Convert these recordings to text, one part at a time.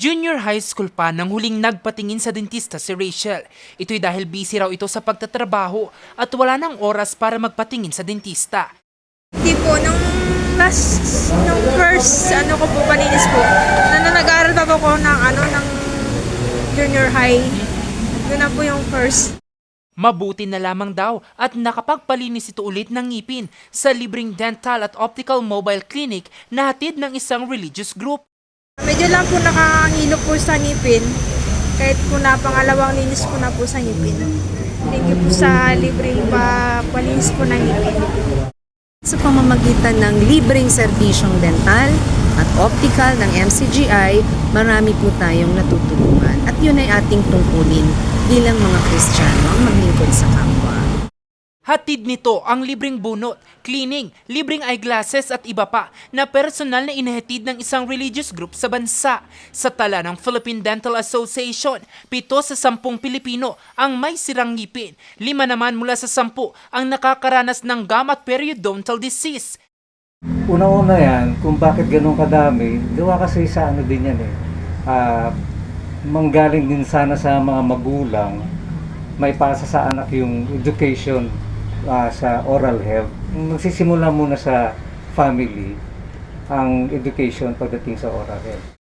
Junior high school pa nang huling nagpatingin sa dentista si Rachel. Ito'y dahil busy raw ito sa pagtatrabaho at wala nang oras para magpatingin sa dentista. Hindi po, nung last, nung first, ano ko po, palinis po, na nag-aaral pa po ko ng, ano, ng junior high. Yun na po yung first. Mabuti na lamang daw at nakapagpalinis ito ulit ng ngipin sa libreng dental at optical mobile clinic na hatid ng isang religious group. Medyo lang po nakangilo po sa ngipin. Kahit po na pangalawang linis po na po sa ngipin. Thank you po sa libreng pa palinis po ng ngipin. Sa pamamagitan ng libreng serbisyong dental at optical ng MCGI, marami po tayong natutulungan. At yun ay ating tungkulin bilang mga Kristiyano ang maglingkod sa kapwa. Hatid nito ang libreng bunot, cleaning, libreng eyeglasses at iba pa na personal na inahatid ng isang religious group sa bansa. Sa tala ng Philippine Dental Association, pito sa sampung Pilipino ang may sirang ngipin. Lima naman mula sa sampu ang nakakaranas ng gum at periodontal disease. Una-una yan, kung bakit ganun kadami, gawa kasi sa ano din yan eh. Ah, manggaling din sana sa mga magulang, may pasa sa anak yung education ah, sa oral health. Magsisimula muna sa family ang education pagdating sa oral health.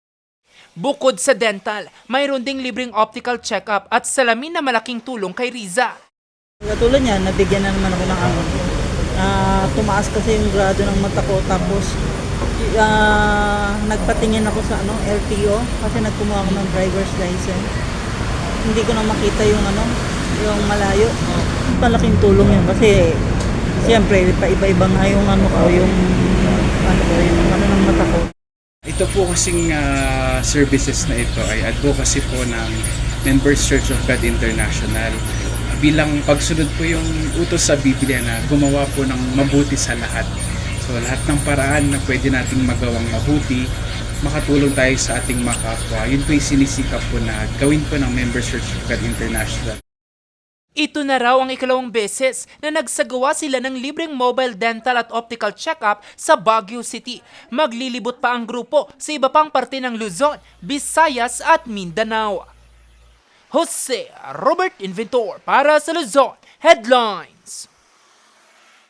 Bukod sa dental, mayroon ding libreng optical check-up at salamin na malaking tulong kay Riza. Katulad niya, nabigyan na naman ako ng ano. Ah, tumaas kasi yung grado ng mata ko tapos ah, nagpatingin ako sa ano LTO kasi nagkumuha ako ng driver's license. Hindi ko na makita yung ano, yung malayo. Malaking tulong yun kasi siyempre paiba-iba nga yung ano ko, yung ano ko, yung ano ng mata ko. Ito po kasing ah, services na ito ay advocacy po ng Members Church of God International bilang pagsunod po yung utos sa Biblia na gumawa po ng mabuti sa lahat. So lahat ng paraan na pwede nating magawang mabuti, makatulong tayo sa ating mga kapwa. Yun po yung sinisikap po na gawin po ng Members Church of God International. Ito na raw ang ikalawang beses na nagsagawa sila ng libreng mobile dental at optical check-up sa Baguio City. Maglilibot pa ang grupo sa iba pang parte ng Luzon, Visayas at Mindanao. Jose Robert Inventor para sa Luzon Headline.